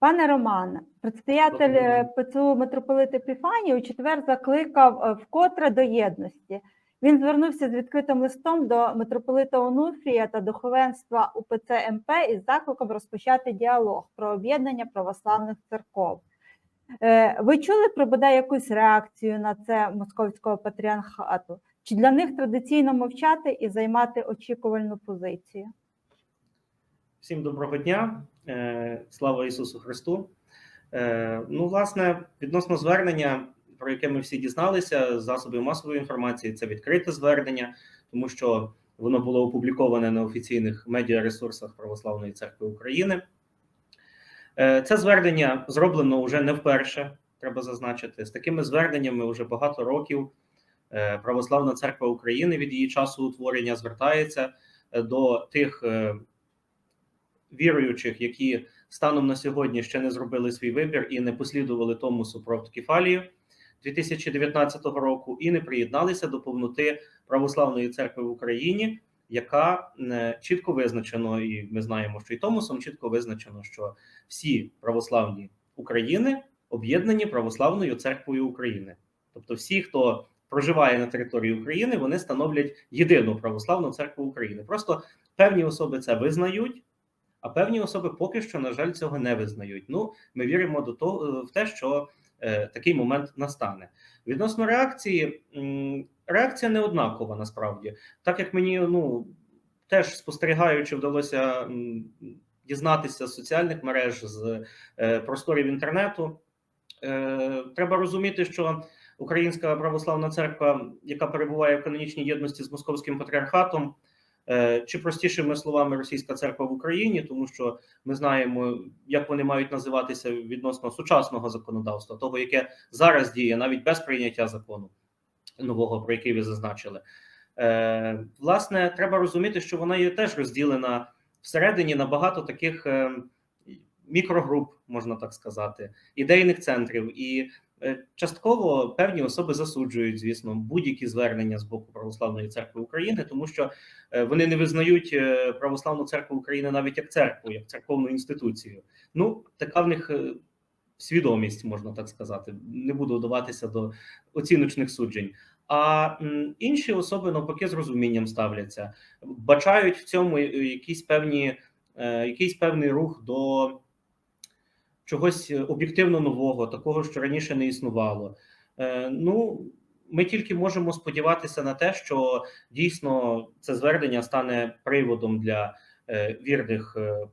Пане Романе, предстоятель е, ПЦУ митрополит Епіфаній у четвер закликав е, вкотре до єдності. Він звернувся з відкритим листом до митрополита Онуфрія та духовенства УПЦ МП із закликом розпочати діалог про об'єднання православних церков. Е, Ви чули про бодай якусь реакцію на це московського патріархату? Чи для них традиційно мовчати і займати очікувальну позицію? Всім доброго дня, Е, слава Ісусу Христу. Е, Ну, власне, відносно звернення, про яке ми всі дізналися з засобів масової інформації, це відкрите звернення, тому що воно було опубліковане на офіційних медіаресурсах Православної церкви України. Е, Це звернення зроблено вже не вперше, треба зазначити. З такими зверненнями вже багато років Православна церква України від її часу утворення звертається до тих віруючих, які станом на сьогодні ще не зробили свій вибір і не послідували Томосу про автокефалію 2019 року, і не приєдналися до повноти православної церкви в Україні, яка е, чітко визначено, і ми знаємо, що і Томосом чітко визначено, що всі православні України об'єднані православною церквою України, тобто всі, хто проживає на території України, вони становлять єдину православну церкву України. Просто певні особи це визнають. А певні особи поки що, на жаль, цього не визнають. Ну, ми віримо до того в те, що е, такий момент настане. Відносно реакції, реакція не однакова насправді. Так як мені ну теж спостерігаючи, вдалося дізнатися з соціальних мереж, з е, просторів інтернету. Е, треба розуміти, що Українська православна церква, яка перебуває в канонічній єдності з московським патріархатом, Е, чи простішими словами російська церква в Україні, тому що ми знаємо, як вони мають називатися відносно сучасного законодавства, того, яке зараз діє, навіть без прийняття закону нового, про який ви зазначили. Е, Власне, треба розуміти, що вона є теж розділена всередині на багато таких е, мікрогруп, можна так сказати, ідейних центрів і. Е, Частково певні особи засуджують, звісно, будь-які звернення з боку православної церкви України, тому що е, вони не визнають е, православну церкву України навіть як церкву, як церковну інституцію. Ну, така в них свідомість, можна так сказати. Не буду вдаватися до оціночних суджень. А інші особи навпаки з розумінням ставляться, бачають в цьому якісь певні, якийсь певний рух до чогось об'єктивно нового, такого, що раніше не існувало. Е, ну, ми тільки можемо сподіватися на те, що дійсно це звернення стане приводом для е, вірних е,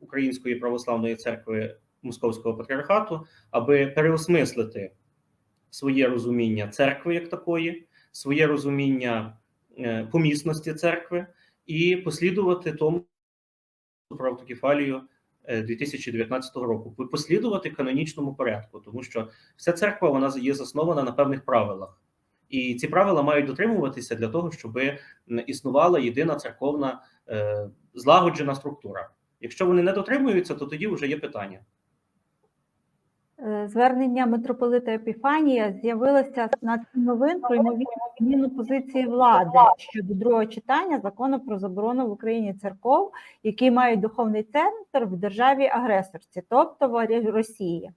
Української православної церкви Московського патріархату, аби переосмислити своє розуміння церкви як такої, своє розуміння е, помісності церкви і послідувати тому про автокефалію е, 2019 року, послідувати канонічному порядку, тому що вся церква вона є заснована на певних правилах, і ці правила мають дотримуватися для того, щоб існувала єдина церковна е, злагоджена структура. Якщо вони не дотримуються, то тоді вже є питання. Е, Звернення митрополита Епіфанія з'явилося на новин про ймовірну зміну позиції влади щодо другого читання закону про заборону в Україні церков, які мають духовний центр в державі-агресорці, тобто в Росії.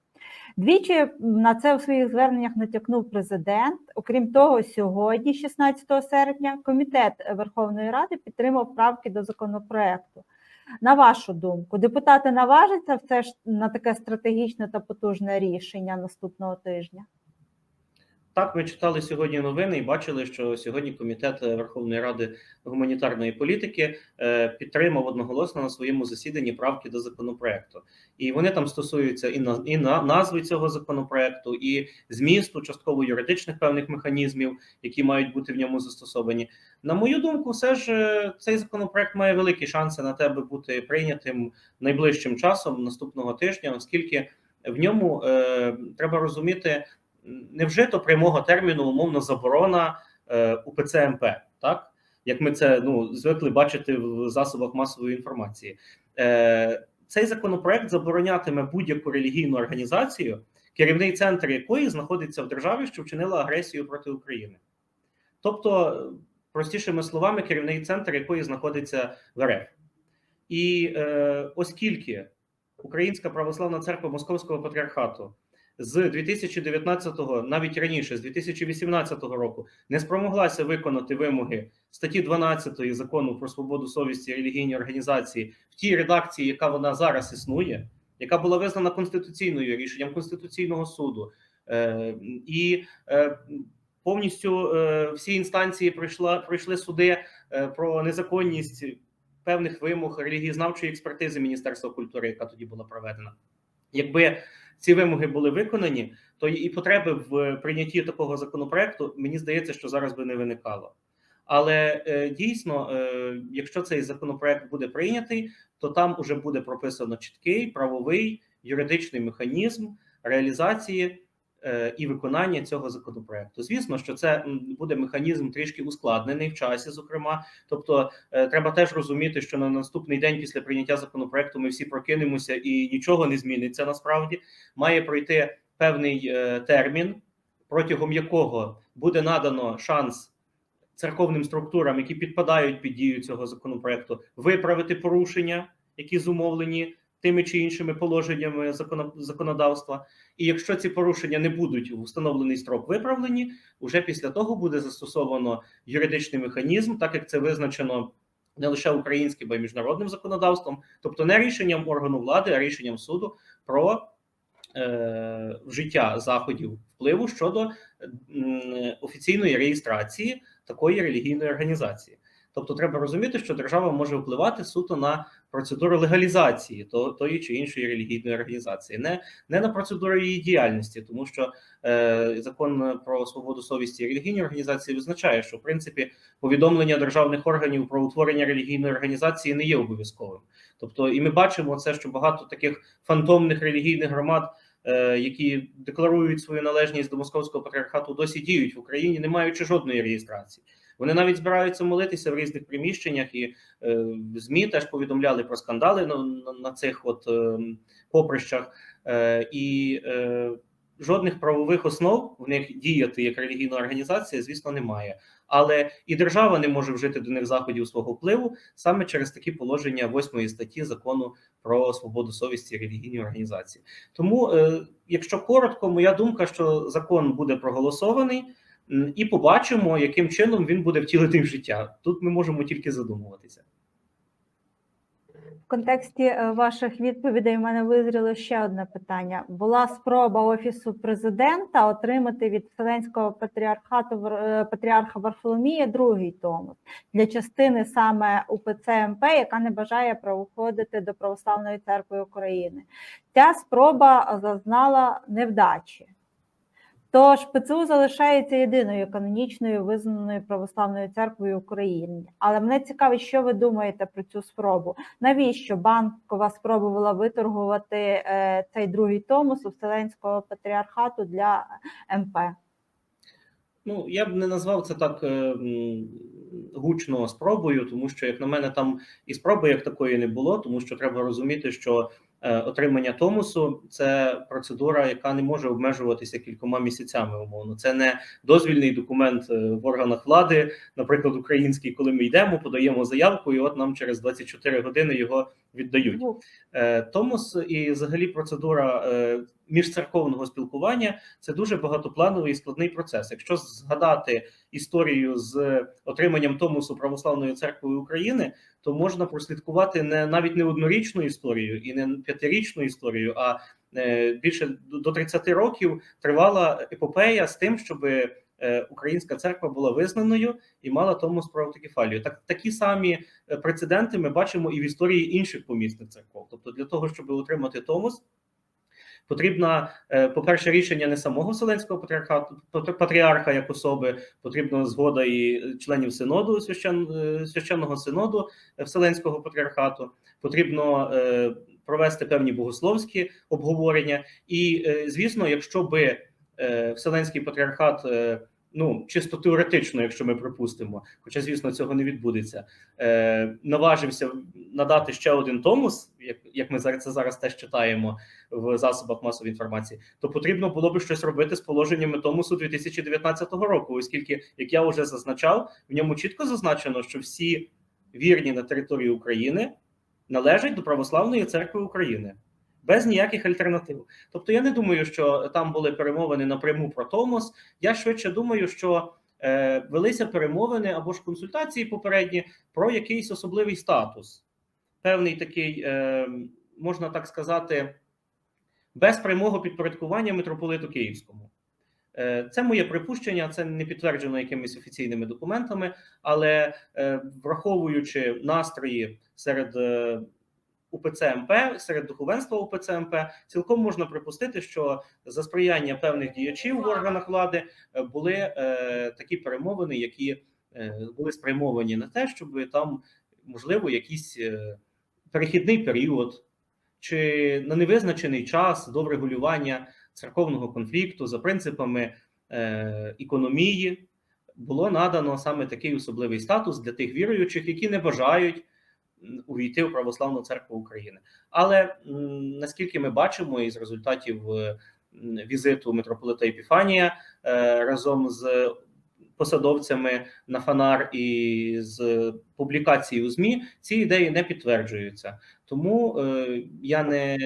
Двічі на це у своїх зверненнях натякнув президент. Окрім того, сьогодні, 16 серпня, комітет Верховної Ради підтримав правки до законопроекту. На вашу думку, депутати наважаться все ж на таке стратегічне та потужне рішення наступного тижня? Так, ми читали сьогодні новини і бачили, що сьогодні комітет Верховної Ради гуманітарної політики е, підтримав одноголосно на своєму засіданні правки до законопроекту, і вони там стосуються і на і на назви цього законопроекту, і змісту частково юридичних певних механізмів, які мають бути в ньому застосовані. На мою думку, все ж е, цей законопроект має великі шанси на те, аби бути прийнятим найближчим часом наступного тижня, оскільки в ньому е, треба розуміти не вжито прямого терміну умовно заборона е, УПЦ МП, так як ми це ну звикли бачити в засобах масової інформації. Е, Цей законопроект заборонятиме будь-яку релігійну організацію, керівний центр якої знаходиться в державі, що вчинила агресію проти України, тобто, простішими словами, керівний центр якої знаходиться в РФ. І е, оскільки Українська православна церква Московського патріархату з 2019-го, навіть раніше, з 2018 року, не спромоглася виконати вимоги статті 12 закону про свободу совісті релігійні організації в тій редакції, яка вона зараз існує, яка була визнана конституційною рішенням Конституційного суду, е, і е, повністю е, всі інстанції пройшла пройшли суди е, про незаконність певних вимог релігієзнавчої експертизи Міністерства культури, яка тоді була проведена. Якби ці вимоги були виконані, то і потреби в прийнятті такого законопроекту мені здається, що зараз би не виникало. Але е, дійсно, е, якщо цей законопроект буде прийнятий, то там уже буде прописано чіткий правовий юридичний механізм реалізації і виконання цього законопроекту. Звісно, що це буде механізм трішки ускладнений в часі, зокрема. Тобто, е, треба теж розуміти, що на наступний день після прийняття законопроекту ми всі прокинемося і нічого не зміниться. Насправді має пройти певний е, термін, протягом якого буде надано шанс церковним структурам, які підпадають під дію цього законопроекту, виправити порушення, які зумовлені тими чи іншими положеннями законо- законодавства. І якщо ці порушення не будуть в установлений строк виправлені, уже після того буде застосовано юридичний механізм, так як це визначено не лише українським, а й міжнародним законодавством, тобто не рішенням органу влади, а рішенням суду про е, вжиття заходів впливу щодо м, офіційної реєстрації такої релігійної організації. Тобто, треба розуміти, що держава може впливати суто на процедуру легалізації то, тої чи іншої релігійної організації, не, не на процедуру її діяльності, тому що е, закон про свободу совісті і релігійні організації визначає, що в принципі повідомлення державних органів про утворення релігійної організації не є обов'язковим. Тобто, і ми бачимо це, що багато таких фантомних релігійних громад. е, Які декларують свою належність до московського патріархату, досі діють в Україні, не маючи жодної реєстрації. Вони навіть збираються молитися в різних приміщеннях, і е, змі теж повідомляли про скандали на, на, на цих от е, поприщах, е, і е, жодних правових основ в них діяти як релігійна організація, звісно, немає. Але і держава не може вжити до них заходів свого впливу саме через такі положення восьмої статті закону про свободу совісті і релігійні організації. Тому, е, якщо коротко, моя думка, що закон буде проголосований. І побачимо, яким чином він буде втілити в життя. Тут ми можемо тільки задумуватися. В контексті е, ваших відповідей в мене визріло ще одне питання. Була спроба офісу президента отримати від Вселенського патріархату е, патріарха Варфоломія другий томос для частини саме УПЦ МП, яка не бажає правоходити до Православної церкви України. Ця спроба зазнала невдачі. Тож ПЦУ залишається єдиною канонічною визнаною православною церквою України. Але мене цікавить, що ви думаєте про цю спробу? Навіщо банкова спробувала виторгувати е, цей другий томос у Вселенського патріархату для МП? Ну, я б не назвав це так е, гучно спробою, тому що, як на мене, там і спроби як такої не було, тому що треба розуміти, що е, отримання томусу це процедура, яка не може обмежуватися кількома місяцями. Умовно, це не дозвільний документ е, в органах влади, наприклад, український, коли ми йдемо, подаємо заявку, і от нам через 24 години його віддають. Ну, Е, Томос і взагалі процедура е, міжцерковного спілкування це дуже багатоплановий і складний процес. Якщо згадати історію з отриманням Томосу Православною церквою України, то можна прослідкувати не навіть не однорічну історію і не п'ятирічну історію, а е, більше до 30 років тривала епопея з тим, щоб Українська церква була визнаною і мала Томос про автокефалію. Так такі самі е, прецеденти ми бачимо і в історії інших помісних церков. Тобто, для того, щоб отримати Томос, потрібно, е, по-перше, рішення не самого Вселенського патріархату, патріарха як особи, потрібна згода і членів синоду священ, е, священного синоду е, Вселенського патріархату. Потрібно е, провести певні богословські обговорення. І, е, звісно, якщо би е, Вселенський патріархат. Ну, чисто теоретично, якщо ми припустимо, хоча, звісно, цього не відбудеться, е, наважився надати ще один томос, як, як ми зараз це зараз теж читаємо в засобах масової інформації, то потрібно було би щось робити з положеннями томосу 2019 року, оскільки, як я вже зазначав, в ньому чітко зазначено, що всі вірні на території України належать до православної церкви України. Без ніяких альтернатив. Тобто, я не думаю, що там були перемовини напряму про Томос. Я швидше думаю, що е, велися перемовини або ж консультації попередні про якийсь особливий статус, певний такий, е, можна так сказати, без прямого підпорядкування митрополиту Київському. Е, Це моє припущення, це не підтверджено якимись офіційними документами, але е, враховуючи настрої серед е, УПЦ МП, серед духовенства УПЦ МП, цілком можна припустити, що за сприяння певних діячів в органах влади е, були е, такі перемовини, які е, були спрямовані на те, щоб там можливо якийсь е, перехідний період чи на невизначений час до врегулювання церковного конфлікту за принципами е, економії було надано саме такий особливий статус для тих віруючих, які не бажають увійти в православну церкву України. Але наскільки ми бачимо із результатів е, візиту митрополита Епіфанія е, разом з посадовцями на фанар і з публікацій у змі, ці ідеї не підтверджуються. Тому е, я не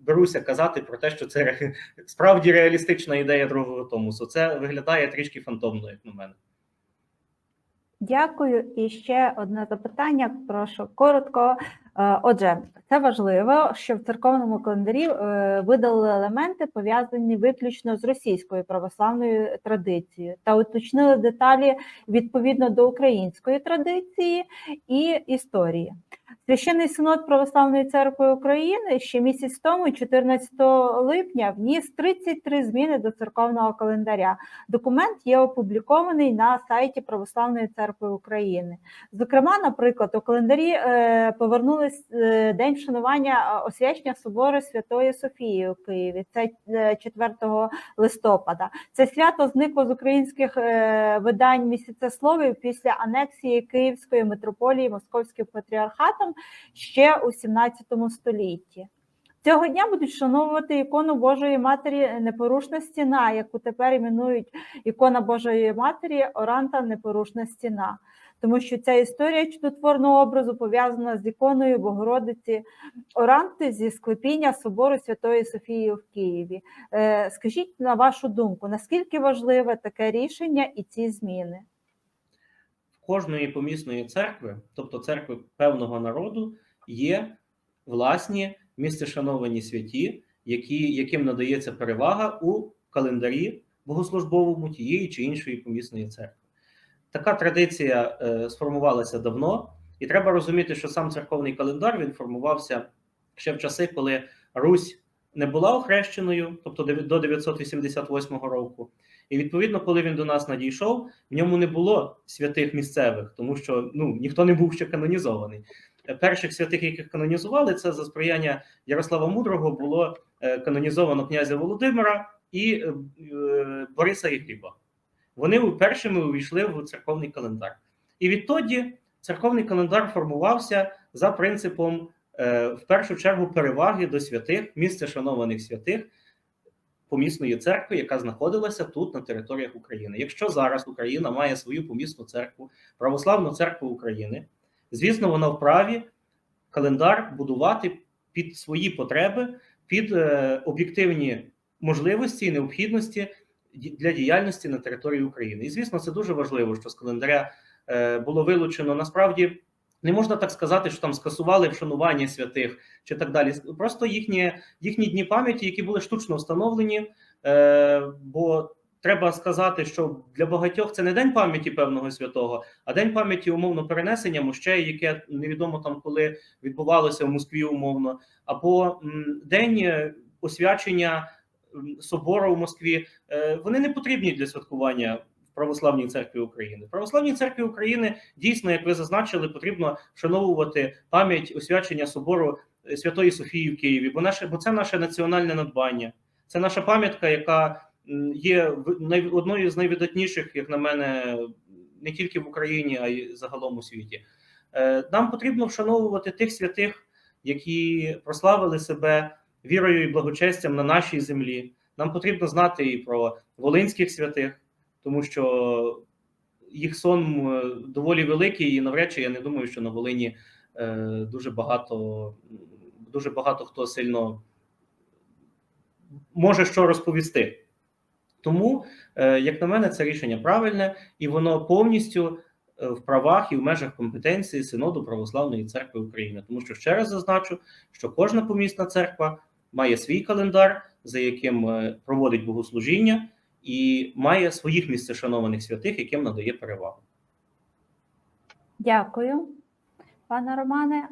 беруся казати про те, що це справді реалістична ідея другого томусу. Це виглядає трішки фантомно, як на мене. Дякую. І ще одне запитання. Прошу коротко. Е, Отже, це важливо, що в церковному календарі е, видалили елементи, пов'язані виключно з російською православною традицією, та уточнили деталі відповідно до української традиції і історії. Священний синод Православної церкви України ще місяць тому, 14 липня, вніс 33 зміни до церковного календаря. Документ є опублікований на сайті Православної церкви України. Зокрема, наприклад, у календарі е, повернулись е, день вшанування е, освячення собору Святої Софії у Києві. Це е, 4 листопада. Це свято зникло з українських е, видань місяцесловів після анексії Київської митрополії Московським патріархатом ще у 17 столітті. Цього дня будуть вшановувати ікону Божої Матері Непорушна стіна, яку тепер іменують ікона Божої Матері Оранта Непорушна стіна. Тому що ця історія чудотворного образу пов'язана з іконою Богородиці Оранти зі склепіння собору Святої Софії в Києві. Е, Скажіть на вашу думку, наскільки важливе таке рішення і ці зміни? В кожної помісної церкви, тобто церкви певного народу, є власні місцешановані святі, які, яким надається перевага у календарі богослужбовому тієї чи іншої помісної церкви. Така традиція е, сформувалася давно, і треба розуміти, що сам церковний календар він формувався ще в часи, коли Русь не була охрещеною, тобто до 988 року. І відповідно, коли він до нас надійшов, в ньому не було святих місцевих, тому що ну ніхто не був ще канонізований. Е, Перших святих, яких канонізували, це за сприяння Ярослава Мудрого було е, канонізовано князя Володимира і е, Бориса Єгліба. Вони першими увійшли в церковний календар. І відтоді церковний календар формувався за принципом, е, в першу чергу, переваги до святих, місце шанованих святих помісної церкви, яка знаходилася тут на територіях України. Якщо зараз Україна має свою помісну церкву, православну церкву України, звісно, вона вправі календар будувати під свої потреби, під е, об'єктивні можливості і необхідності для діяльності на території України. І звісно, це дуже важливо, що з календаря е, було вилучено насправді. Не можна так сказати, що там скасували вшанування святих чи так далі. Просто їхні, їхні дні пам'яті, які були штучно встановлені. Е, бо треба сказати, що для багатьох це не день пам'яті певного святого, а день пам'яті умовно перенесення мощей, яке невідомо там коли відбувалося в Москві, умовно, або день е, освячення собору в Москві. Е, вони не потрібні для святкування в Православній церкві України. Православній церкві України дійсно, як ви зазначили, потрібно вшановувати пам'ять освячення собору е, Святої Софії в Києві, бо наше, бо це наше національне надбання. Це наша пам'ятка, яка є одною з найвидатніших, як на мене, не тільки в Україні, а й загалом у світі. Е, Нам потрібно вшановувати тих святих, які прославили себе вірою і благочестям на нашій землі. Нам потрібно знати і про волинських святих, тому що їх сон е, доволі великий, і навряд чи я не думаю, що на Волині е, дуже багато, дуже багато хто сильно може що розповісти. Тому, е, як на мене, це рішення правильне і воно повністю в правах і в межах компетенції Синоду Православної церкви України. Тому що ще раз зазначу, що кожна помісна церква має свій календар, за яким е, проводить богослужіння, і має своїх місцешанованих святих, яким надає перевагу. Дякую, пане Романе.